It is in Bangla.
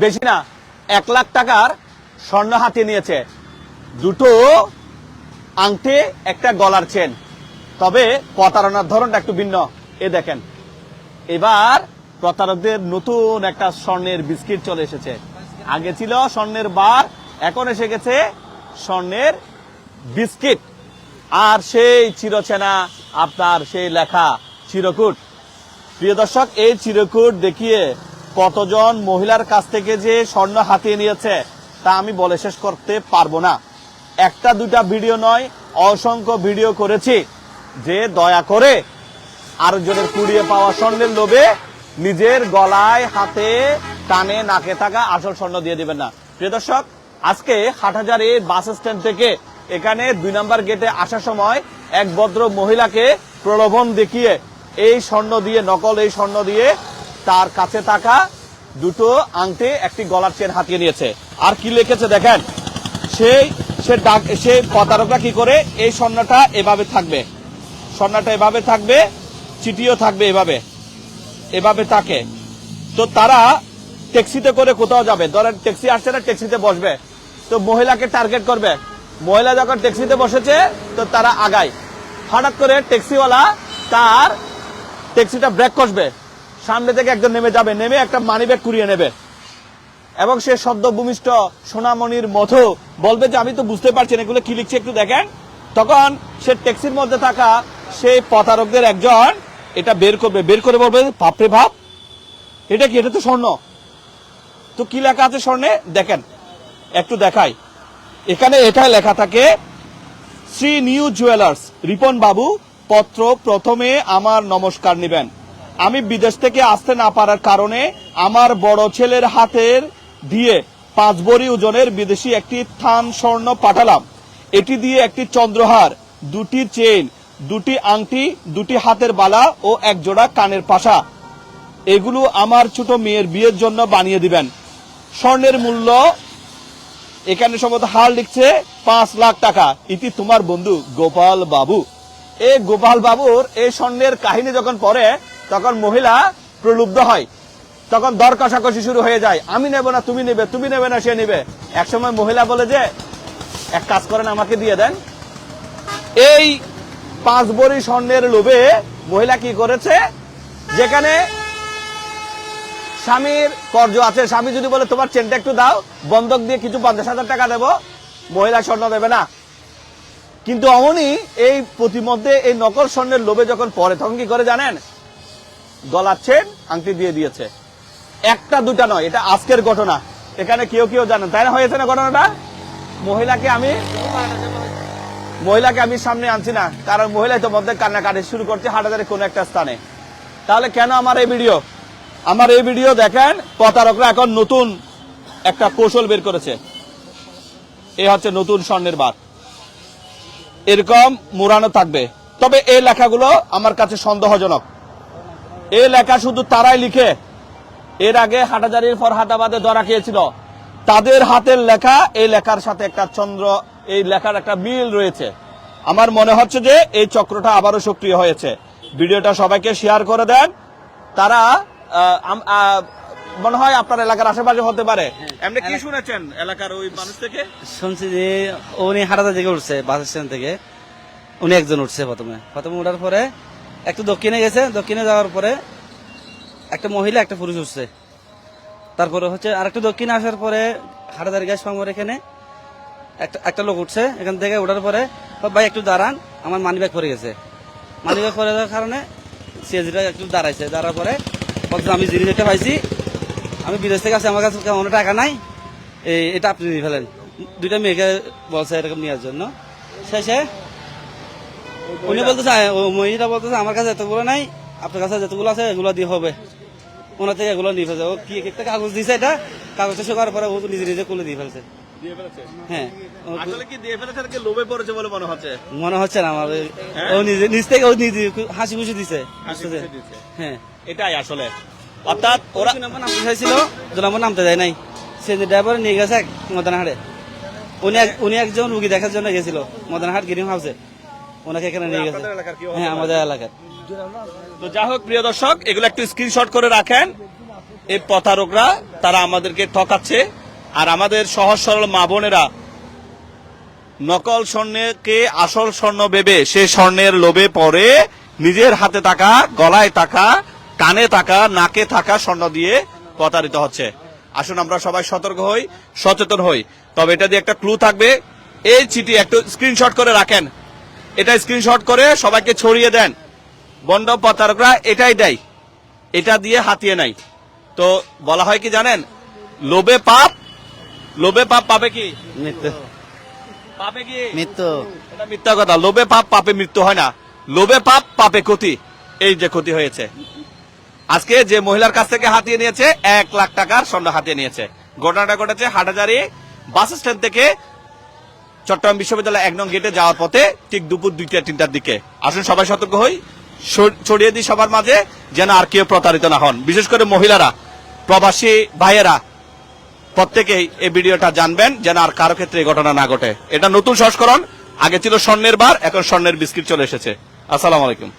বেশি না, এক লাখ টাকার স্বর্ণ হাতিয়ে নিয়েছে। দুটো আংটি, একটা গলার চেন। তবে প্রতারণার ধরনটা একটু ভিন্ন। এ দেখেন, এবার প্রতারকদের নতুন একটা স্বর্ণের বিস্কিট চলে এসেছে। আগে ছিল স্বর্ণের বার, এখন এসে গেছে স্বর্ণের বিস্কিট। আর সেই চিরচেনা আপনার সেই লেখা চিরকুট। প্রিয় দর্শক, এই চিরকুট দেখিয়ে কতজন মহিলার কাছ থেকে যে স্বর্ণ হাতিয়ে নিয়েছে তা আমি বলে শেষ করতে পারব না। একটা দুটা ভিডিও নয়, অসংখ্য ভিডিও করেছি। যে দয়া করে আরেকজনের কুড়িয়ে পাওয়া স্বর্ণের লোভে নিজের গলায় হাতে কানে নাকে থাকা আসল স্বর্ণ দিয়ে দিবেন না। প্রিয় দর্শক, আজকে হাটহাজারি বাস স্ট্যান্ড থেকে এখানে দুই নাম্বার গেটে আসার সময় এক ভদ্র মহিলাকে প্রলোভন দেখিয়ে এই স্বর্ণ দিয়ে, নকল এই স্বর্ণ দিয়ে তার কাছে থাকা দুটো আংটি একটি গলার চেন হাতিয়ে নিয়েছে। আর কি লিখেছে দেখেন? সেই সে ডাক, সে প্রতারকরা কি করে? এই স্বর্ণটা এভাবে থাকবে। স্বর্ণটা এভাবে থাকবে, চিঠিও থাকবে এভাবে। এভাবে থাকে। তো তারা ট্যাক্সিতে করে কোথাও যাবে? ধরেন ট্যাক্সি আসছে না, ট্যাক্সিতে বসবে। তো মহিলাকে টার্গেট করবে। মহিলা যখন ট্যাক্সিতে বসেছে, তো তারা আগায়। হঠাৎ করে ট্যাক্সিওয়ালা তার ট্যাক্সিটা ব্রেক কষবে। সামনে থেকে একজন নেমে যাবে, নেমে একটা মানি ব্যাগ কুড়িয়ে নেবে। এবং সে শব্দ ভূমিষ্ঠ সোনামণির মতো বলবে যে, আমি তো বুঝতে পারছি না, এগুলো কি লিখছে একটু দেখেন। তখন সে ট্যাক্সির মধ্যে থাকা সেই প্রতারকদের একজন এটা বের করবে, বের করে বলবে, বাপরে ভাব এটা কি, এটা তো স্বর্ণ? তো কি লেখা আছে স্বর্ণে? দেখেন, একটু দেখাই। এখানে এটাই লেখা থাকে, শ্রী নিউ জুয়েলার্স, রিপন বাবু, পত্র প্রথমে আমার নমস্কার নেবেন। আমি বিদেশ থেকে আসতে না পারার কারণে আমার বড় ছেলের হাতের দিয়ে পাঁচ বড়ি ওজনের বিদেশি একটি থান স্বর্ণ পাঠালাম। এটি দিয়ে একটি চন্দ্রহার, দুটি চেইন, দুটি আংটি, দুটি হাতের বালা ও এক জোড়া কানের পাশা। এগুলো আমার ছোট মেয়ের বিয়ের জন্য বানিয়ে দিবেন। স্বর্ণের মূল্য এখানে সম্ভবত হার লিখছে পাঁচ লাখ টাকা। ইতি তোমার বন্ধু গোপাল বাবু। এই গোপাল বাবুর এই স্বর্ণের কাহিনী যখন পড়ে তখন মহিলা প্রলুব্ধ হয়। তখন দর কষাকষি শুরু হয়ে যায়। আমি নেব না, তুমি নেবে তুমি নেবে না, সে নেবে। একসময় মহিলা বলে যে, এক কাজ করেন, আমাকে দিয়ে দেন। এই পাঁচ বড়ি স্বর্ণের লোভে মহিলা কি করেছে? যেখানে স্বামীর কর্জ আছে, স্বামী যদি বলে, তোমার চেনটা একটু দাও, বন্ধক দিয়ে কিছু পঞ্চাশ হাজার টাকা দেবো, মহিলা স্বর্ণ দেবে না। কিন্তু অমনি এই প্রতিমধ্যে এই নকল স্বর্ণের লোভে যখন পড়ে তখন কি করে, জানেন? গলার চেন আংটি দিয়ে দিয়েছে। একটা, দুটা নয়, এটা আজকের ঘটনা। এখানে কেউ কেউ জানেন, তাই না হয়েছে না ঘটনাটা? মহিলাকে আমি মহিলাকে আমি সামনে আনছি না, কারণ মহিলা তো মধ্যে কান্নাকাটি শুরু করছে হাটাজারে কোনো একটা স্থানে। তাহলে কেন আমার এই ভিডিও? আমার এই ভিডিও দেখেন, প্রতারকরা এখন নতুন একটা কৌশল বের করেছে। এ হচ্ছে নতুন স্বর্ণের বার। এরকম মুরানো থাকবে। তবে এই লেখাগুলো আমার কাছে সন্দেহজনক। এই লেখা শুধু তারাই লিখে। এর আগে হাটাজারির ফরহাটাবাদে ধরা খেয়েছিল। তাদের হাতের লেখা এই লেখার সাথে একটা চন্দ্র এই লেখার একটা মিল রয়েছে। আমার মনে হচ্ছে যে এই চক্রটা আবারও সক্রিয় হয়েছে। ভিডিওটা সবাইকে শেয়ার করে দেন। তারা মনে হয় আপনার এলাকার আশেপাশে হতে পারে। এমনি কি শুনেছেন এলাকার ওই মানুষ থেকে? শুনছি যে উনি হাটাদা থেকে উঠছে বাস স্ট্যান্ড থেকে। উনি একজন উঠছে প্রথমে। প্রথমে উঠার পরে একটু দক্ষিণে গেছে, দক্ষিণে যাওয়ার পরে একটা মহিলা, একটা পুরুষ উঠছে। তারপরে হচ্ছে আর একটু দক্ষিণে আসার পরে হাটাদার গ্যাস পাম্পের এখানে একটা একটা লোক উঠছে, এখান থেকে ওঠার পরে, "ও ভাই, একটু দাঁড়ান, আমার মানি ব্যাগ পরে গেছে। মানি ব্যাগ পরে যাওয়ার কারণে সিএজিটা একটু দাঁড়াইছে। দাঁড়ার পরে আমি জিনিস একটা পাইছি, আমি বিদেশ থেকে আসছি, আমার কাছে কোনো টাকা নাই। এই, এটা আপনি নিয়ে ফেলেন। দুইটা মেয়েকে বলছে এরকম নেওয়ার জন্য। শেষে উনি বলতেছে মহিলা বলতেছে আমার কাছে এতগুলো নাই আপনার কাছে যতগুলো আছে এগুলো দিয়ে হবে। ওনার থেকে এগুলো নিয়ে ফেলছে। ও কি একটা কাগজ দিছে এটা? কাগজটা শোকার পরে ও নিজে নিজে খুলে দিয়ে ফেলছে। দিয়ে হ্যাঁ। দিয়ে মনে হচ্ছে? না আমার। হ্যাঁ? ও নিজে নিজ থেকে ও নিজে হাসি খুশি দিছে। হ্যাঁ। এটাই আসলে। অর্থাৎ ওরা ওরা নামতে চাইছিল দু নামতে যায় নাই। সে ড্রাইভার নিয়ে গেছে মদনহাটে। উনি উনি একজন রুগী দেখার জন্য গেছিল মদনহাট গ্রিন হাউসে ওনাকে এখানে নিয়ে গেছে। হ্যাঁ আমাদের এলাকার। তো যাই হোক প্রিয় দর্শক এগুলো একটু স্ক্রিনশট করে রাখেন। এই প্রতারকরা তারা আমাদেরকে ঠকাচ্ছে। আর আমাদের সহজ সরল মা বোনেরা নকল স্বর্ণকে আসল স্বর্ণ ভেবে সে স্বর্ণের লোভে পড়ে নিজের হাতে থাকা গলায় থাকা কানে থাকা নাকে থাকা স্বর্ণ দিয়ে প্রতারিত হচ্ছে। আসুন আমরা সবাই সতর্ক হই সচেতন হই। তবে এটা দিয়ে একটা ক্লু থাকবে। এই চিঠি একটু স্ক্রিনশট করে রাখেন। এটা স্ক্রিনশট করে সবাইকে ছড়িয়ে দেন। বন্ড প্রতারকরা এটাই দেয়। এটা দিয়ে হাতিয়ে নাই তো বলা হয় কি জানেন? লোভে পাপ লোভে পাপ পাবে কি? মৃত্যু। পাবে কি? মৃত্যু। এটা মিথ্যা কথা। লোভে পাপ পাপে মৃত্যু হয় না। লোভে পাপ পাপে ক্ষতি। এই যে ক্ষতি হয়েছে। আজকে যে মহিলার কাছ থেকে হাতিয়ে নিয়েছে এক লাখ টাকার স্বর্ণ হাতিয়ে নিয়েছে। ঘটনাটা ঘটেছে হাটাজারি বাস স্ট্যান্ড থেকে চট্টগ্রাম বিশ্ববিদ্যালয় এক নং গেটে যাওয়ার পথে ঠিক দুপুর দুইটা, তিনটার দিকে। আসুন, সবাই সতর্ক হই। ছড়িয়ে দিই সবার মাঝে, যেন আর কেউ প্রতারিত না হন। বিশেষ করে মহিলারা, প্রবাসী ভাইয়েরা, প্রত্যেকেই এই ভিডিওটা জানবেন, যেন আর কারও ক্ষেত্রে এই ঘটনা না ঘটে। এটা নতুন সংস্করণ, আগে ছিল স্বর্ণের বার, এখন স্বর্ণের বিস্কিট চলে এসেছে। আসসালামু আলাইকুম।